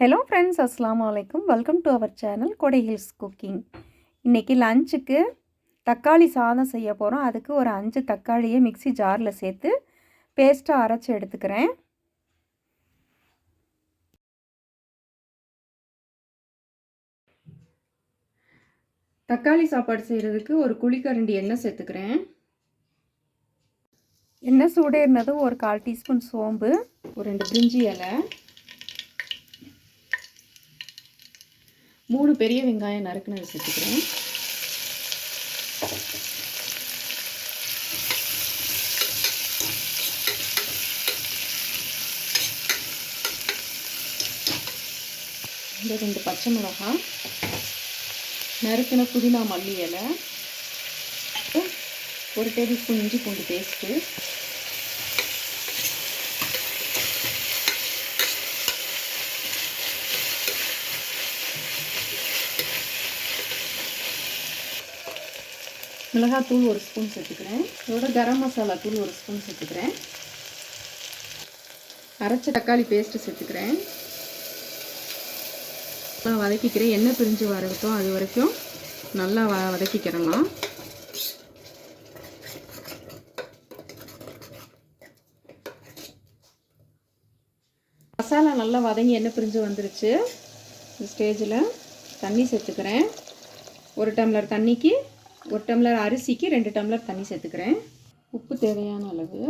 Hello friends அஸ்லாம் வலைக்கும் welcome to our channel Kodai hills cooking இன்றைக்கி லஞ்சுக்கு தக்காளி சாதம் செய்ய போகிறோம் அதுக்கு ஒரு அஞ்சு தக்காளியை மிக்ஸி ஜாரில் சேர்த்து பேஸ்ட்டாக அரைச்சி எடுத்துக்கிறேன். தக்காளி சாப்பாடு செய்கிறதுக்கு ஒரு குழிக்கரண்டி எண்ணெய் சேர்த்துக்கிறேன். எண்ணெய் சூடேறினதும் ஒரு கால் டீஸ்பூன் சோம்பு ஒரு ரெண்டு பிரிஞ்சி இலை மூணு பெரிய வெங்காயம் நறுக்குனது சேர்த்துக்கிறேன். இந்த ரெண்டு பச்சை மிளகாய் நறுக்கின புதினா மல்லி இலை ஒரு டேபிள் ஸ்பூன் இஞ்சி பூண்டு பேஸ்ட்டு மிளகாத்தூள் ஒரு ஸ்பூன் சேர்த்துக்கிறேன். இதோட கரம் மசாலா தூள் ஒரு ஸ்பூன் சேர்த்துக்கிறேன். அரைச்ச தக்காளி பேஸ்ட்டு சேர்த்துக்கிறேன். நான் வதக்கிக்கிறேன் எண்ணெய் பிரிஞ்சு வரட்டும் அது வரைக்கும் நல்லா வ வதக்கிக்கிறலாம் மசாலா நல்லா வதங்கி எண்ணெய் பிரிஞ்சு வந்துருச்சு. இந்த ஸ்டேஜில் தண்ணி சேர்த்துக்கிறேன். ஒரு டம்ளர் தண்ணிக்கு ஒரு டம்ளர் அரிசிக்கு ரெண்டு டம்ளர் தண்ணி சேர்த்துக்கிறேன். உப்பு தேவையான அளவு.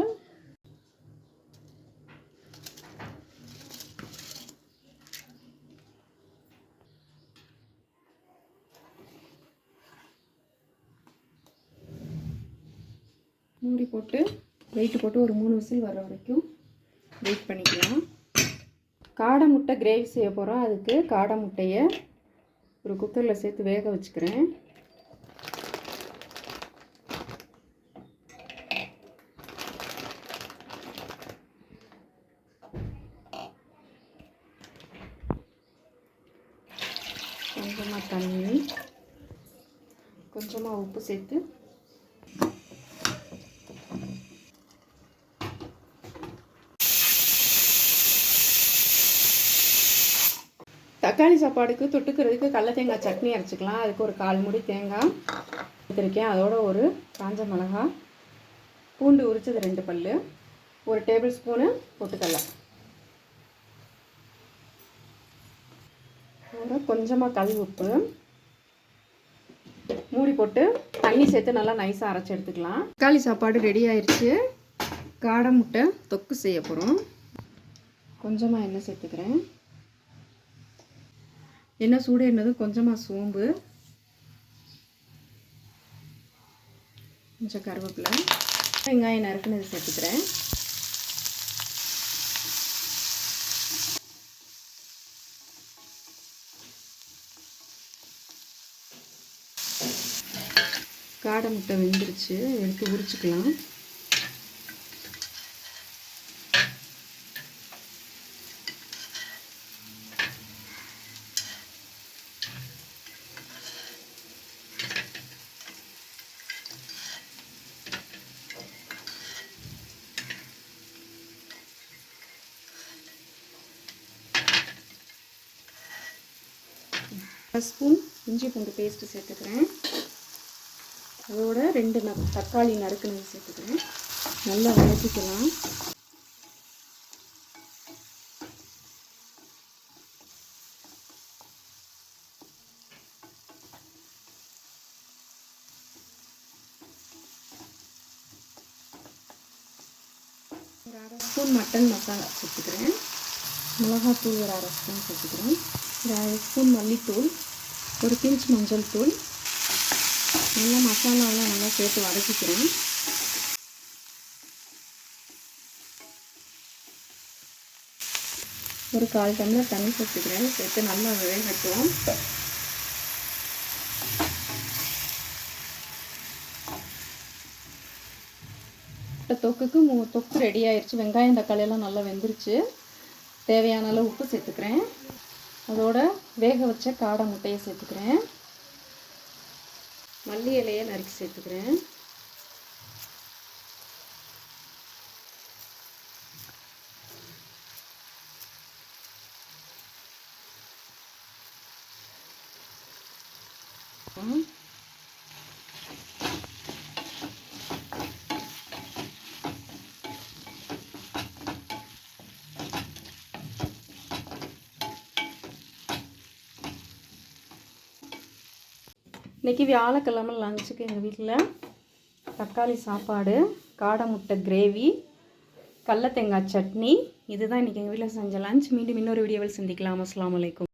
மூடி போட்டு வெயிட் போட்டு ஒரு மூணு விசில் வர வரைக்கும் வெயிட் பண்ணிக்கலாம். காடை முட்டை கிரேவி செய்ய போகிறோம் அதுக்கு காடை முட்டையை ஒரு குக்கரில் சேர்த்து வேக வச்சுக்கிறேன். கொஞ்சமாக தண்ணி கொஞ்சமாக உப்பு சேர்த்து. தக்காளி சாப்பாடுக்கு தொட்டுக்கிறதுக்கு கடல தேங்காய் சட்னி அரைச்சிக்கலாம். அதுக்கு ஒரு கால் முடி தேங்காய் எடுத்திருக்கேன். அதோட ஒரு காஞ்ச மிளகாய் பூண்டு உரிச்சது ரெண்டு பல் ஒரு டேபிள் ஸ்பூனு பொட்டுக்கடலை. ஒரு கொஞ்சமாக கல் உப்பு. மூடி போட்டு தண்ணி சேர்த்து நல்லா நைஸாக அரைச்சி எடுத்துக்கலாம். தக்காளி சாப்பாடு ரெடி ஆயிடுச்சு காடை முட்டை தொக்கு செய்ய போகிறோம் கொஞ்சமாக எண்ணெய் சேர்த்துக்கிறேன். எண்ணெய் சூடு எண்ணதும் கொஞ்சமாக சோம்பு. கொஞ்சம் கருவேப்பிலை. வெங்காயம் நறுக்குன்னு சேர்த்துக்கிறேன். காடை முட்டை வெந்துருச்சு. எடுத்து உரிச்சுக்கலாம். ஸ்பூன் இஞ்சி பூண்டு பேஸ்ட்டு சேர்த்துக்கிறேன். அதோட ரெண்டு ந தக்காளி நறுக்குனது சேர்த்துக்கிறேன் நல்லா வதக்கிக்கலாம். ஒரு அரை ஸ்பூன் மட்டன் மசாலா சேர்த்துக்கிறேன். மிளகாத்தூள் ஒரு அரை ஸ்பூன் சேர்த்துக்கிறேன். ஒரு அரை ஸ்பூன் மல்லித்தூள் ஒரு பிஞ்ச் மஞ்சள் தூள் நல்லா மசாலாவெலாம் நல்லா சேர்த்து வதக்கிக்கிறேன் ஒரு கால் டம்ளர் தண்ணி சேர்த்துக்கிறேன். சேர்த்து நல்லா வேகட்டும். தொக்குக்கு மூ தொக்கு ரெடி ஆயிடுச்சு வெங்காயம் தக்காளி எல்லாம் நல்லா வெந்துருச்சு. தேவையான அளவு உப்பு சேர்த்துக்கிறேன். அதோட வேக வச்ச காடை முட்டையை சேர்த்துக்கிறேன். மல்லி இலையை நறுக்கி சேர்த்துக்கிறேன் Mm-hmm. இன்றைக்கி வியாழக்கிழமை லஞ்சுக்கு எங்கள் வீட்டில் தக்காளி சாப்பாடு காடை முட்டை கிரேவி கடல தேங்காய் சட்னி. இதுதான் இன்றைக்கி எங்கள் வீட்டில் செஞ்ச லஞ்ச் மீண்டும் இன்னொரு வீடியோவில் சந்திக்கலாம். அஸ்லாம் வலைக்கும்